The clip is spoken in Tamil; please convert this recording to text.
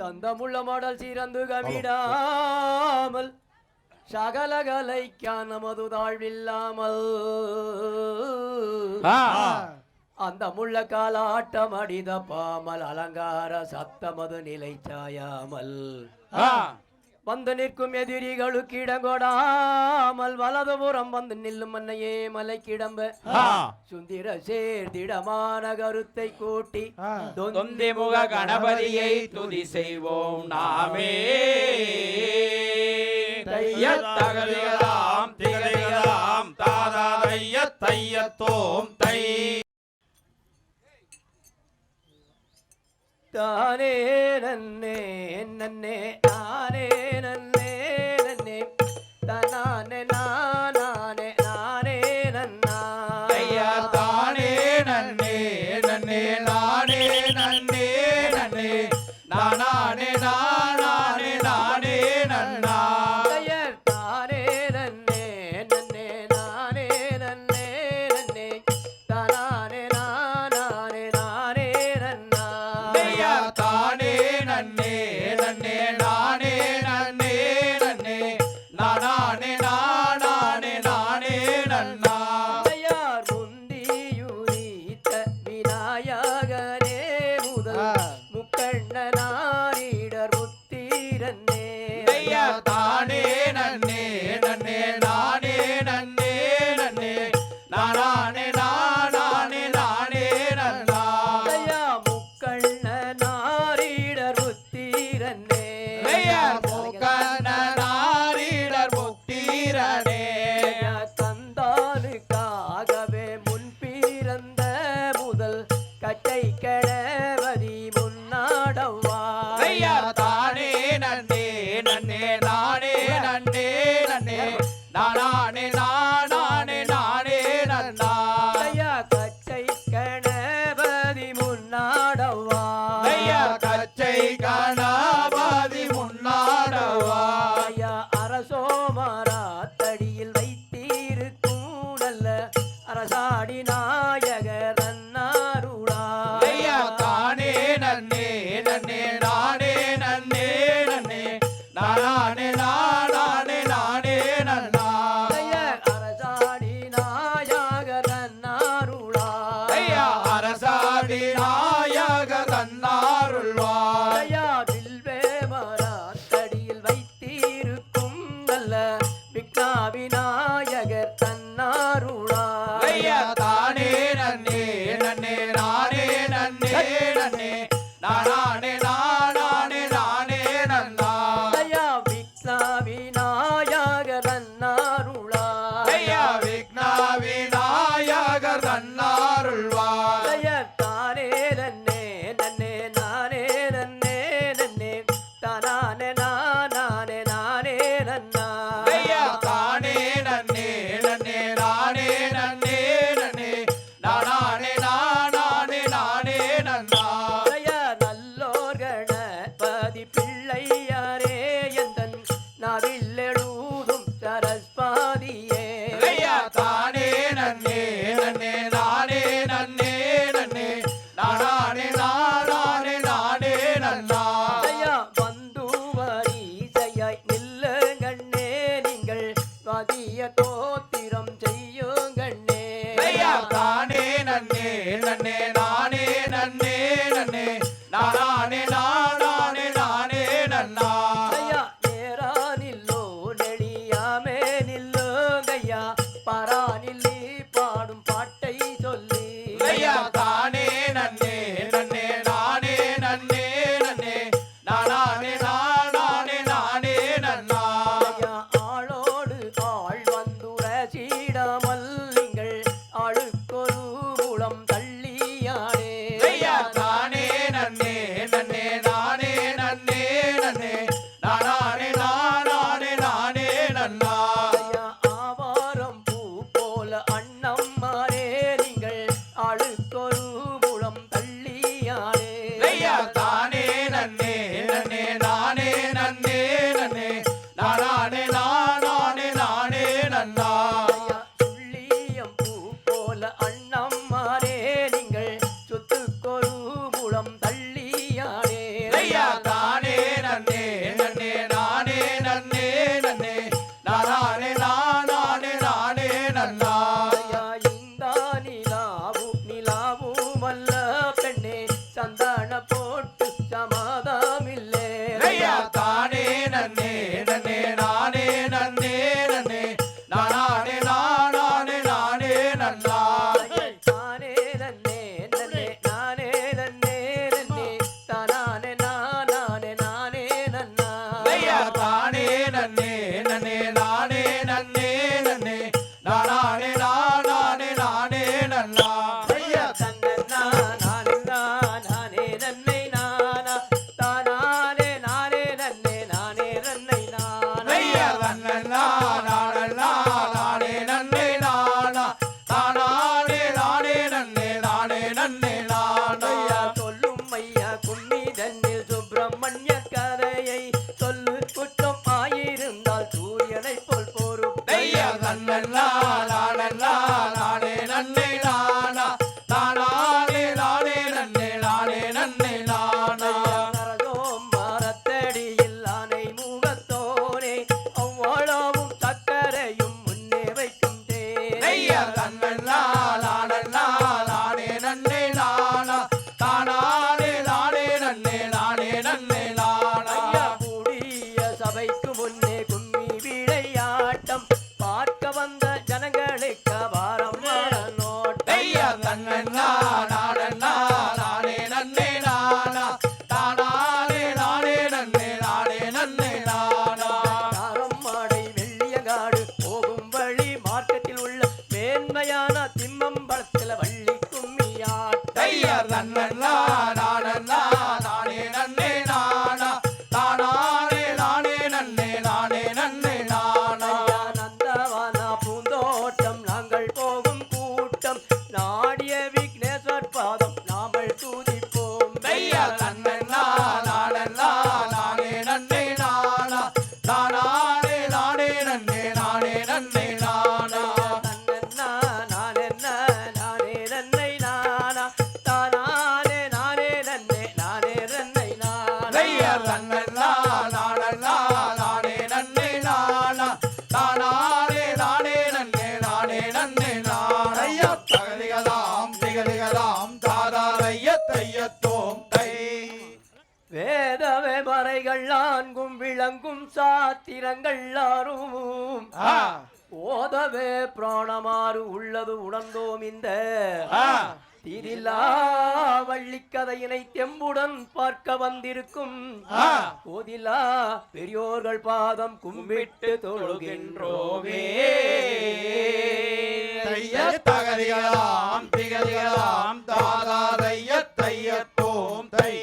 சந்தமுள்ள மாடல் சிறந்து கவிடாமல் சகலகலைக்கான நமது தாழ்வில்லாமல். அந்த முள்ள காலாட்டம் அடித பாமல் அலங்கார சத்தமது நிலை சாயாமல். வந்து நிற்கும் எதிரிகளுக்கு இடங்கொடாமல் வலதுபுறம் வந்து நில்லும் மன்னையே மலை கிடம்ப. சுந்திர சேர்திடமான கருத்தை கூட்டி தொந்தி முக கணபதியை துதி செய்வோம் நாமே. தையத்தகதிகளாம் திகழைகளாம் தாதா தைய தையத்தோம் தை താനേ നന്നേ നന്നേ ആനേ നന്നേ നന്നേ. ತಾಣ மாறா தடியில் வைத்தீருக்கும் நல்ல அரசாடினா சித்தா விநாயகர் தன்னாருளா 我了儿。சாலைகள் நான்கும் விளங்கும் சாத்திரங்கள் ஆறும் ஓதவே பிராணமாறு உள்ளது உணர்ந்தோம் இந்த திரிலா வள்ளிக்கதையினை தெம்புடன் பார்க்க வந்திருக்கும். ஓதிலா பெரியோர்கள் பாதம் கும்பிட்டு தொழுகின்றோமே. தகதிகளாம் திகதிகளாம் தாதா தைய தையத்தோம் தை